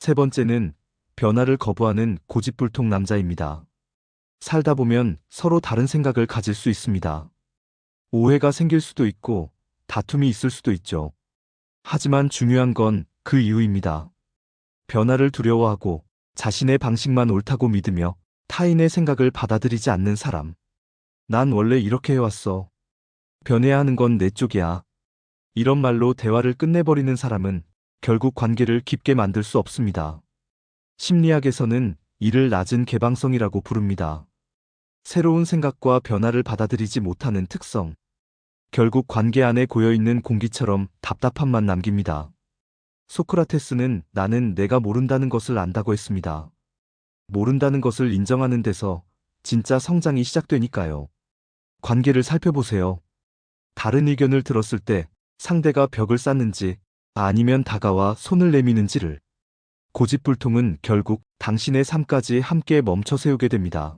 세 번째는 변화를 거부하는 고집불통 남자입니다. 살다 보면 서로 다른 생각을 가질 수 있습니다. 오해가 생길 수도 있고 다툼이 있을 수도 있죠. 하지만 중요한 건 그 이유입니다. 변화를 두려워하고 자신의 방식만 옳다고 믿으며 타인의 생각을 받아들이지 않는 사람. 난 원래 이렇게 해왔어. 변해야 하는 건 내 쪽이야. 이런 말로 대화를 끝내버리는 사람은 결국 관계를 깊게 만들 수 없습니다. 심리학에서는 이를 낮은 개방성이라고 부릅니다. 새로운 생각과 변화를 받아들이지 못하는 특성. 결국 관계 안에 고여있는 공기처럼 답답함만 남깁니다. 소크라테스는 나는 내가 모른다는 것을 안다고 했습니다. 모른다는 것을 인정하는 데서 진짜 성장이 시작되니까요. 관계를 살펴보세요. 다른 의견을 들었을 때 상대가 벽을 쌓는지 아니면 다가와 손을 내미는지를 고집불통은 결국 당신의 삶까지 함께 멈춰 세우게 됩니다.